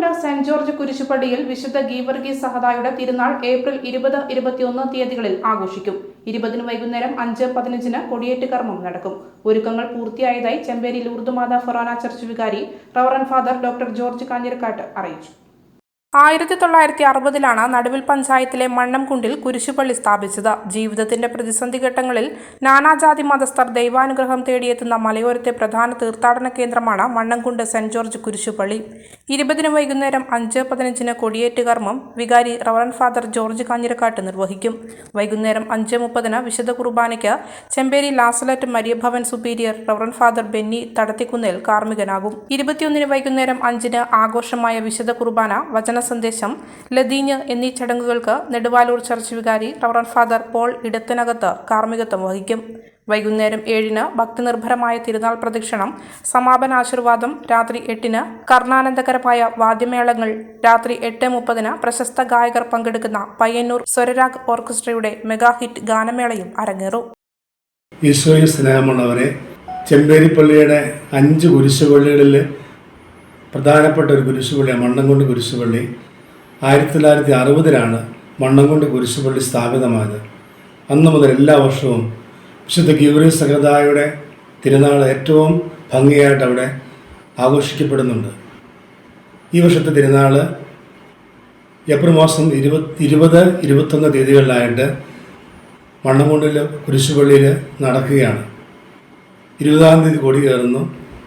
മണ്ണംകുണ്ട് saint George കുരിശുപടിയിൽ വിശുദ്ധ ഗീവർഗീസ് സഹദായുടെ തിരുനാൾ April ഇരുപത് ഇരുപത്തിയൊന്ന് തീയതികളിൽ ആഘോഷിക്കും. ഇരുപതിന് വൈകുന്നേരം അഞ്ച് പതിനഞ്ചിന് കൊടിയേറ്റ് കർമ്മം നടക്കും. ഒരുക്കങ്ങൾ പൂർത്തിയായതായി ചെമ്പേരി ലൂർദുമാത ഫൊറാന ചർച്ച് വികാരി reverend father doctor George Kanjirakkattu അറിയിച്ചു. ആയിരത്തി തൊള്ളായിരത്തി അറുപതിലാണ് നടുവിൽ പഞ്ചായത്തിലെ മണ്ണംകുണ്ടിൽ കുരിശുപള്ളി സ്ഥാപിച്ചത്. ജീവിതത്തിന്റെ പ്രതിസന്ധി ഘട്ടങ്ങളിൽ നാനാജാതി മതസ്ഥർ ദൈവാനുഗ്രഹം തേടിയെത്തുന്ന മലയോരത്തെ പ്രധാന തീർത്ഥാടന കേന്ദ്രമാണ് മണ്ണംകുണ്ട് സെന്റ് ജോർജ് കുരിശുപള്ളി. ഇരുപതിന് വൈകുന്നേരം അഞ്ച് പതിനഞ്ചിന് കൊടിയേറ്റ് കർമ്മം വികാരി റവറൻ ഫാദർ ജോർജ് കാഞ്ഞിരക്കാട്ട് നിർവഹിക്കും. വൈകുന്നേരം അഞ്ച് മുപ്പതിന് വിശുദ്ധ കുർബാനയ്ക്ക് Chemperi La Salette Maria Bhavan superior reverend father Benny Thadathikunnel കാർമ്മികനാകും. ഇരുപത്തിയൊന്നിന് വൈകുന്നേരം അഞ്ചിന് ആഘോഷമായ വിശുദ്ധ കുർബാന വചന സന്ദേശം ലതീഞ്ഞ് എന്നീ ചടങ്ങുകൾക്ക് നെടുവാലൂർ ചർച്ച് വികാരി റവറൻ ഫാദർ പോൾ ഇടത്തിനകത്ത് കാർമ്മികത്വം വഹിക്കും. വൈകുന്നേരം ഏഴിന് ഭക്തിനിർഭരമായ തിരുനാൾ പ്രദക്ഷിണം സമാപന ആശീർവാദം രാത്രി എട്ടിന് കർണാനന്ദകരമായ വാദ്യമേളങ്ങൾ രാത്രി എട്ട് മുപ്പതിന് പ്രശസ്ത ഗായകർ പങ്കെടുക്കുന്ന പയ്യന്നൂർ സ്വരരാഗ് ഓർക്കസ്ട്രയുടെ മെഗാ ഹിറ്റ് ഗാനമേളയും അരങ്ങേറും. ഈശോയിൽ സ്നേഹമുള്ളവരെ ചെമ്പേരിപ്പള്ളിയുടെ അഞ്ച് കുരിശുപള്ളികളിൽ പ്രധാനപ്പെട്ട ഒരു കുരിശുപള്ളിയാണ് മണ്ണംകൊണ്ട് കുരിശുപള്ളി. ആയിരത്തി തൊള്ളായിരത്തി അറുപതിലാണ് മണ്ണംകൊണ്ട് കുരിശുപള്ളി സ്ഥാപിതമായത്. അന്ന് മുതൽ എല്ലാ വർഷവും വിശുദ്ധ ഗീവറി സഹൃദായുടെ തിരുനാൾ ഏറ്റവും ഭംഗിയായിട്ട് അവിടെ ആഘോഷിക്കപ്പെടുന്നുണ്ട്. ഈ വർഷത്തെ തിരുനാൾ ഏപ്രിൽ മാസം ഇരുപത് ഇരുപത് ഇരുപത്തൊന്ന് തീയതികളിലായിട്ട് മണ്ണംകൊണ്ടിൽ കുരിശുപള്ളിയിൽ നടക്കുകയാണ്. ഇരുപതാം തീയതി കൊടി കയറുന്നു.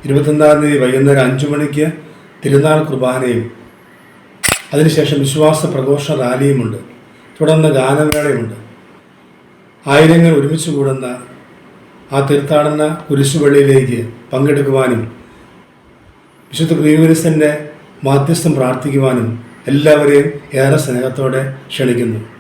ഇരുപത്തൊന്നാം തീയതി വൈകുന്നേരം അഞ്ചു മണിക്ക് തിരുനാൾ കുർബാനയും അതിനുശേഷം വിശ്വാസ പ്രഘോഷ റാലിയുമുണ്ട്. തുടർന്ന് ഗാനമേളയുണ്ട് ആയിരങ്ങൾ ഒരുമിച്ച് കൂടുന്ന ആ തീർത്ഥാടന കുരിശുപള്ളിയിലേക്ക് പങ്കെടുക്കുവാനും വിശുദ്ധ ഗ്രീവരിസന്റെ മാധ്യസ്ഥം പ്രാർത്ഥിക്കുവാനും എല്ലാവരെയും ഏറെ സ്നേഹത്തോടെ ക്ഷണിക്കുന്നു.